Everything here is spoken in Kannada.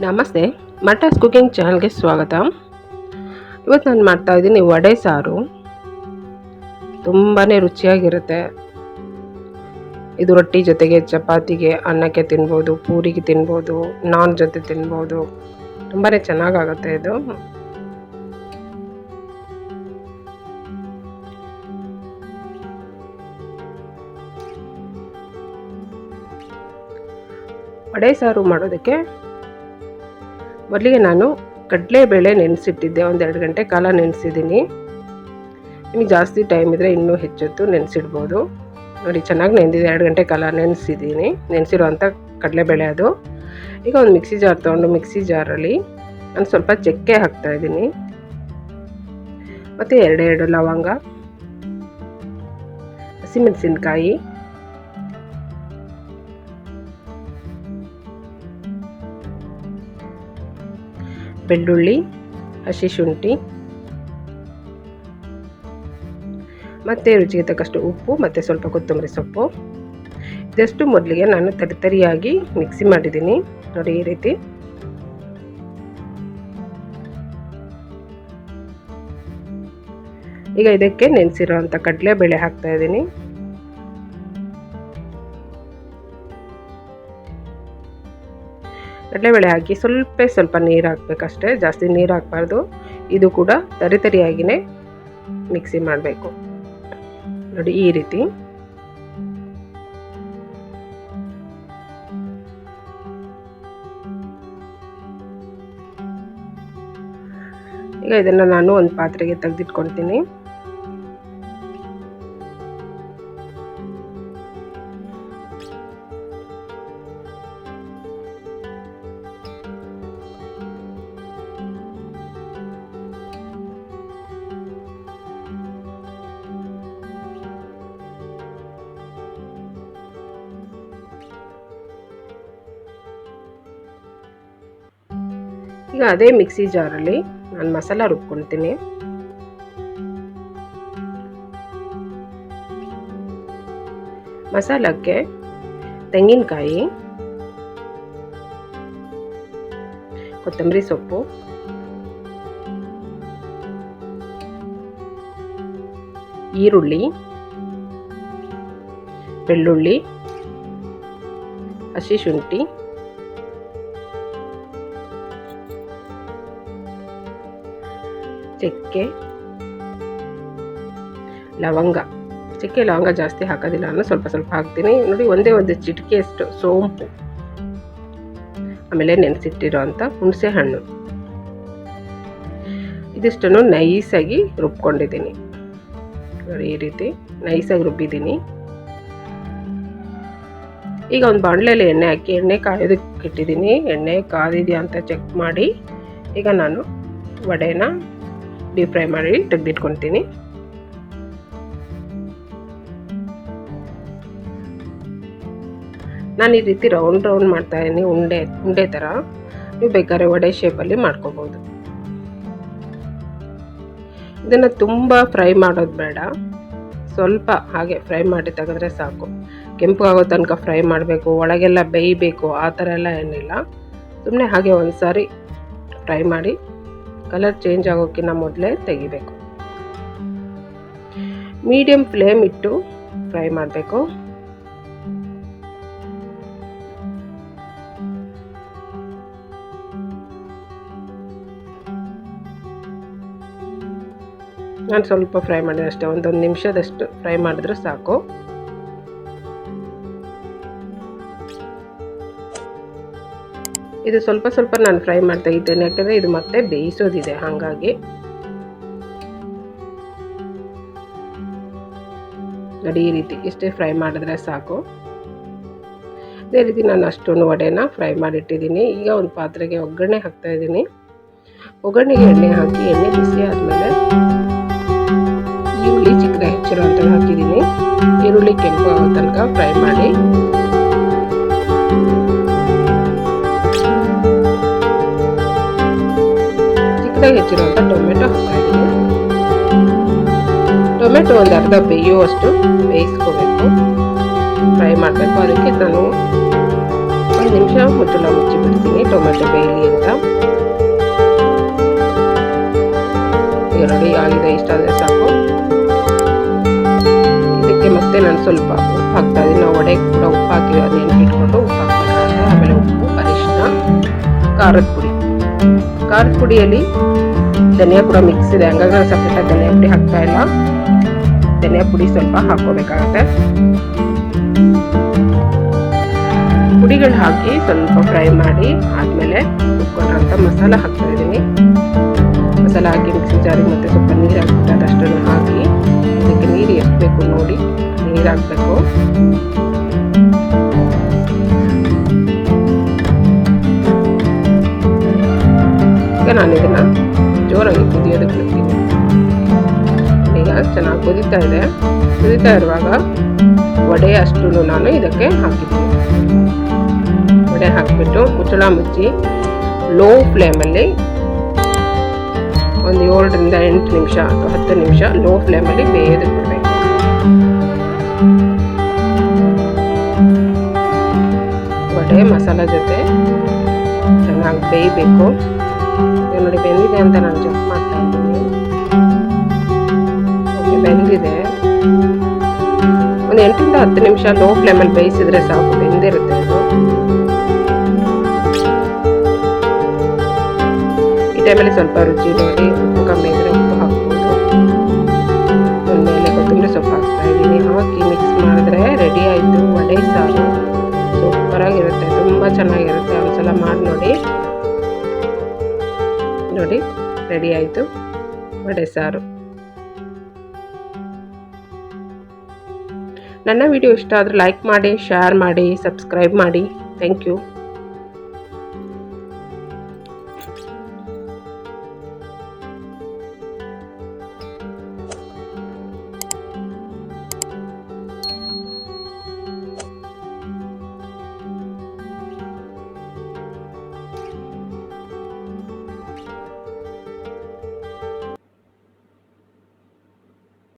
ನಮಸ್ತೆ ಮಟಾಸ್ ಕುಕಿಂಗ್ ಚಾನಲ್ಗೆ ಸ್ವಾಗತ. ಇವತ್ತು ನಾನು ಮಾಡ್ತಾ ಇದ್ದೀನಿ ವಡೆ ಸಾರು. ತುಂಬಾ ರುಚಿಯಾಗಿರುತ್ತೆ. ಇದು ರೊಟ್ಟಿ ಜೊತೆಗೆ ಚಪಾತಿಗೆ ಅನ್ನಕ್ಕೆ ತಿನ್ಬೋದು, ಪೂರಿಗೆ ತಿನ್ಬೋದು, ನಾನ್ ಜೊತೆ ತಿನ್ಬೋದು. ತುಂಬಾ ಚೆನ್ನಾಗಾಗುತ್ತೆ ಇದು. ವಡೆ ಸಾರು ಮಾಡೋದಕ್ಕೆ ಮೊದಲಿಗೆ ನಾನು ಕಡಲೆಬೇಳೆ ನೆನೆಸಿಟ್ಟಿದ್ದೆ, ಒಂದೆರಡು ಗಂಟೆ ಕಾಲ ನೆನೆಸಿದ್ದೀನಿ. ನಿಮಗೆ ಜಾಸ್ತಿ ಟೈಮ್ ಇದ್ದರೆ ಇನ್ನೂ ಹೆಚ್ಚೊತ್ತು ನೆನೆಸಿಡ್ಬೋದು. ನೋಡಿ, ಚೆನ್ನಾಗಿ ನೆಂದಿದೆ ಎರಡು ಗಂಟೆ ಕಾಲ ನೆನೆಸಿದ್ದೀನಿ. ನೆನೆಸಿರುವಂಥ ಕಡಲೆಬೇಳೆ ಅದು. ಈಗ ಒಂದು ಮಿಕ್ಸಿ ಜಾರ್ ತೊಗೊಂಡು, ಮಿಕ್ಸಿ ಜಾರಲ್ಲಿ ನಾನು ಸ್ವಲ್ಪ ಚಕ್ಕೆ ಹಾಕ್ತಾಯಿದ್ದೀನಿ ಮತ್ತು ಎರಡೆರಡು ಲವಂಗ, ಹಸಿಮೆಣಸಿನ್ಕಾಯಿ ಬೆಳ್ಳುಳ್ಳಿ, ಹಸಿ ಶುಂಠಿ, ಮತ್ತು ರುಚಿಗೆ ತಕ್ಕಷ್ಟು ಉಪ್ಪು, ಮತ್ತು ಸ್ವಲ್ಪ ಕೊತ್ತಂಬರಿ ಸೊಪ್ಪು. ಇದಷ್ಟು ಮೊದಲಿಗೆ ನಾನು ತರಿತರಿಯಾಗಿ ಮಿಕ್ಸಿ ಮಾಡಿದ್ದೀನಿ. ನೋಡಿ ಈ ರೀತಿ. ಈಗ ಇದಕ್ಕೆ ನೆನೆಸಿರೋವಂಥ ಕಡಲೆಬೇಳೆ ಹಾಕ್ತಾ ಇದ್ದೀನಿ. ಕಡಲೆಬೇಳೆ ಹಾಕಿ ಸ್ವಲ್ಪ ಸ್ವಲ್ಪ ನೀರು ಹಾಕಬೇಕಷ್ಟೇ. ಜಾಸ್ತಿ ನೀರು ಹಾಕಬಾರ್ದು. ಇದು ಕೂಡ ತರಿ ತರಿಯಾಗಿಯೇ ಮಿಕ್ಸಿ ಮಾಡಬೇಕು. ನೋಡಿ ಈ ರೀತಿ. ಈಗ ಇದನ್ನು ನಾನು ಒಂದು ಪಾತ್ರೆಗೆ ತೆಗೆದಿಟ್ಕೊಳ್ತೀನಿ. ಈಗ ಅದೇ ಮಿಕ್ಸಿ ಜಾರಲ್ಲಿ ನಾನು ಮಸಾಲ ರುಬ್ಕೊಳ್ತೀನಿ ಮಸಾಲಕ್ಕೆ ತೆಂಗಿನಕಾಯಿ, ಕೊತ್ತಂಬರಿ ಸೊಪ್ಪು, ಈರುಳ್ಳಿ, ಬೆಳ್ಳುಳ್ಳಿ, ಹಸಿ ಶುಂಠಿ ಚಕ್ಕೆ ಲವಂಗ. ಚಕ್ಕೆ, ಲವಂಗ ಜಾಸ್ತಿ ಹಾಕೋದಿಲ್ಲ. ನಾನು ಸ್ವಲ್ಪ ಸ್ವಲ್ಪ ಹಾಕ್ತೀನಿ. ನೋಡಿ, ಒಂದೇ ಒಂದು ಚಿಟಿಕೆಯಷ್ಟು ಸೋಂಪು. ಆಮೇಲೆ ನೆನೆಸಿಟ್ಟಿರೋ ಅಂಥ ಹುಣಸೆ ಹಣ್ಣು. ಇದಿಷ್ಟನ್ನು ನೈಸಾಗಿ ರುಬ್ಕೊಂಡಿದ್ದೀನಿ. ನೋಡಿ, ಈ ರೀತಿ ನೈಸಾಗಿ ರುಬ್ಬಿದ್ದೀನಿ. ಈಗ ಒಂದು ಬಾಣಲೆಯಲ್ಲಿ ಎಣ್ಣೆ ಹಾಕಿ, ಎಣ್ಣೆ ಕಾಯೋದಕ್ಕೆ ಇಟ್ಟಿದ್ದೀನಿ. ಎಣ್ಣೆ ಕಾದಿದೆಯಾ ಅಂತ ಚೆಕ್ ಮಾಡಿ. ಈಗ ನಾನು ವಡೆನ ಡೀಪ್ ಫ್ರೈ ಮಾಡಿ ತೆಗೆದಿಟ್ಕೊತೀನಿ. ನಾನು ಈ ರೀತಿ ರೌಂಡ್ ರೌಂಡ್ ಮಾಡ್ತಾ ಇದ್ದೀನಿ, ಉಂಡೆ ಉಂಡೆ ಥರ ನೀವು ಬೇಕಾದ್ರೆ ವಡೆ ಶೇಪಲ್ಲಿ ಮಾಡ್ಕೋಬೋದು. ಇದನ್ನು ತುಂಬ ಫ್ರೈ ಮಾಡೋದು ಬೇಡ. ಸ್ವಲ್ಪ ಹಾಗೆ ಫ್ರೈ ಮಾಡಿ ತೆಗೆದ್ರೆ ಸಾಕು. ಕೆಂಪು ಆಗೋ ತನಕ ಫ್ರೈ ಮಾಡಬೇಕು, ಒಳಗೆಲ್ಲ ಬೇಯಬೇಕು, ಆ ಥರ ಎಲ್ಲ ಏನಿಲ್ಲ. ಸುಮ್ಮನೆ ಹಾಗೆ ಒಂದು ಸಾರಿ ಫ್ರೈ ಮಾಡಿ ಕಲರ್ ಚೇಂಜ್ ಆಗೋಕ್ಕಿಂತ ಮೊದಲೇ ತೆಗಿಬೇಕು. ಮೀಡಿಯಮ್ ಫ್ಲೇಮ್ ಇಟ್ಟು ಫ್ರೈ ಮಾಡಬೇಕು. ನಾನು ಸ್ವಲ್ಪ ಫ್ರೈ ಮಾಡಿದೆ ಅಷ್ಟೇ, ಒಂದೊಂದು ನಿಮಿಷದಷ್ಟು ಫ್ರೈ ಮಾಡಿದ್ರೆ ಸಾಕು. ಇದು ಸ್ವಲ್ಪ ಸ್ವಲ್ಪ ನಾನು ಫ್ರೈ ಮಾಡ್ತಾ ಇದ್ದೇನೆ, ಯಾಕಂದರೆ ಇದು ಮತ್ತೆ ಬೇಯಿಸೋದಿದೆ, ಹಾಗಾಗಿ. ನೋಡಿ, ಈ ರೀತಿ ಇಷ್ಟೇ ಫ್ರೈ ಮಾಡಿದ್ರೆ ಸಾಕು. ಅದೇ ರೀತಿ ನಾನು ಅಷ್ಟೊಂದು ವಡೆನ ಫ್ರೈ ಮಾಡಿಟ್ಟಿದ್ದೀನಿ. ಈಗ ಒಂದು ಪಾತ್ರೆಗೆ ಒಗ್ಗರಣೆ ಹಾಕ್ತಾ ಇದ್ದೀನಿ. ಒಗ್ಗರಣೆಗೆ ಎಣ್ಣೆ ಹಾಕಿ, ಎಣ್ಣೆ ಬಿಸಿ ಆದಮೇಲೆ ಈರುಳ್ಳಿ ಚಿಕ್ಕ ಹೆಚ್ಚಿರೋ ಅಂತ ಹಾಕಿದ್ದೀನಿ. ಈರುಳ್ಳಿ ಕೆಂಪು ಆಗೋ ತನಕ ಫ್ರೈ ಮಾಡಿ. ಚಿಕ್ಕದಾಗಿ ಹೆಚ್ಚಿರುವಂಥ ಟೊಮೆಟೊ ಹಾಕ್ತಾ ಟೊಮೆಟೊ ಒಂದು ಅರ್ಧ ಬೇಯುವಷ್ಟು ಬೇಯಿಸ್ಕೋಬೇಕು. ಫ್ರೈ ಮಾಡಬೇಕು. ಅದಕ್ಕೆ ನಾನು ಒಂದು ನಿಮಿಷ ಮುಚ್ಚಳ ಮುಚ್ಚಿ ಬಿಡ್ತೀನಿ ಟೊಮೆಟೊ ಬೇಯಲಿ ಅಂತ. ನೋಡಿ ಆಗಿದೆ. ಇಷ್ಟಾದರೆ ಸಾಕು. ಇದಕ್ಕೆ ಮತ್ತೆ ನಾನು ಸ್ವಲ್ಪ ಉಪ್ಪು ಹಾಕ್ತಾ ಇದ್ದೀನಿ. ನಾವು ಒಡೆಗೆ ಕೂಡ ಉಪ್ಪು ಹಾಕಿ ಅದನ್ನ ಇಟ್ಕೊಂಡು ಉಪ್ಪು ಹಾಕ್ಬೇಕಾಗುತ್ತೆ ಆಮೇಲೆ ಉಪ್ಪು ಅರಿಶಿನ ಖಾರದ ಪುಡಿ. ಖಾರದ ಪುಡಿಯಲ್ಲಿ ಧನಿಯಾ ಕೂಡ ಮಿಕ್ಸ್ ಇದೆ ಹಂಗಾಗಿ ನಾನು ಸಪ್ರೇಟಾಗಿ ಧನಿಯಾ ಪುಡಿ ಹಾಕ್ತಾ ಇಲ್ಲ ಧನಿಯಾ ಪುಡಿ ಸ್ವಲ್ಪ ಹಾಕೋಬೇಕಾಗತ್ತೆ ಪುಡಿಗಳು ಹಾಕಿ ಸ್ವಲ್ಪ ಫ್ರೈ ಮಾಡಿ ಆದಮೇಲೆ ರುಬ್ಕೊಂಡ್ರಂಥ ಮಸಾಲ ಹಾಕ್ತಾ ಇದ್ದೀನಿ ಮಸಾಲ ಹಾಕಿ ಮಿಕ್ಸಿ ಜಾರಿಗೆ ಮತ್ತೆ ಸ್ವಲ್ಪ ನೀರು ಹಾಕ್ಬಿಟ್ಟು ಅದಷ್ಟನ್ನು ಹಾಕಿ ಇದಕ್ಕೆ ನೀರು ಎಷ್ಟು ಬೇಕು ನೋಡಿ ನೀರು ಹಾಕಬೇಕು ಈಗ ನಾನು ಇದನ್ನ ಜೋರಾಗಿ ಕುದಿಯೋದಕ್ಕೆ ಬಿಡ್ತೀನಿ ಈಗ ಚೆನ್ನಾಗಿ ಕುದೀತಾ ಇದೆ. ಕುದೀತಾ ಇರುವಾಗ ವಡೆ ಅಷ್ಟು ನಾನು ಇದಕ್ಕೆ ಹಾಕಿದ್ದೀನಿ. ವಡೆ ಹಾಕಿಬಿಟ್ಟು ಮುಚ್ಚಳ ಮುಚ್ಚಿ ಲೋ ಫ್ಲೇಮಲ್ಲಿ ಒಂದು ಏಳರಿಂದ ಎಂಟು ನಿಮಿಷ ಅಥವಾ ಹತ್ತು ನಿಮಿಷ ಲೋ ಫ್ಲೇಮಲ್ಲಿ ಬೇಯೋದಕ್ಕೆ ಬಿಡಬೇಕು ವಡೆ ಮಸಾಲ ಜೊತೆ ಚೆನ್ನಾಗಿ ಬೇಯಬೇಕು. ನೋಡಿ ಬೆಂದಿದೆ ಅಂತ ನಾನು ಚೆಕ್ ಮಾಡ್ತಾ ಇದ್ದೀನಿ. ಬೆಂದಿದೆ. ಒಂದು ಎಂಟರಿಂದ ಹತ್ತು ನಿಮಿಷ ಲೋ ಫ್ಲೇಮಲ್ಲಿ ಬೇಯಿಸಿದ್ರೆ ಸಾಕು, ಬೆಂದಿರುತ್ತೆ ಅದು. ಈ ಟೈಮಲ್ಲಿ ಸ್ವಲ್ಪ ರುಚಿ ನೋಡಿ, ಉಪ್ಪು ಕಮ್ಮಿ ಇದ್ರೆ ಉಪ್ಪು ಹಾಕ್ಬೋದು. ಮೇಲೆ ಕೊತ್ತಂಬರಿ ಸೊಪ್ಪು ಹಾಕ್ತಾ ಇದ್ದೀನಿ. ಹಾಕಿ ಮಿಕ್ಸ್ ಮಾಡಿದ್ರೆ ರೆಡಿ ಆಯಿತು. ವಡೆ ಸಾರು ಸೂಪರಾಗಿರುತ್ತೆ, ತುಂಬ ಚೆನ್ನಾಗಿರುತ್ತೆ. ಒಂದ್ಸಲ ಮಾಡಿ ನೋಡಿ. ನೋಡಿ ರೆಡಿ ಆಯಿತು. ವಡೆ ಸಾರು. ನನ್ನ ವಿಡಿಯೋ ಇಷ್ಟ ಆದರೆ ಲೈಕ್ ಮಾಡಿ ಶೇರ್ ಮಾಡಿ ಸಬ್ಸ್ಕ್ರೈಬ್ ಮಾಡಿ. Thank you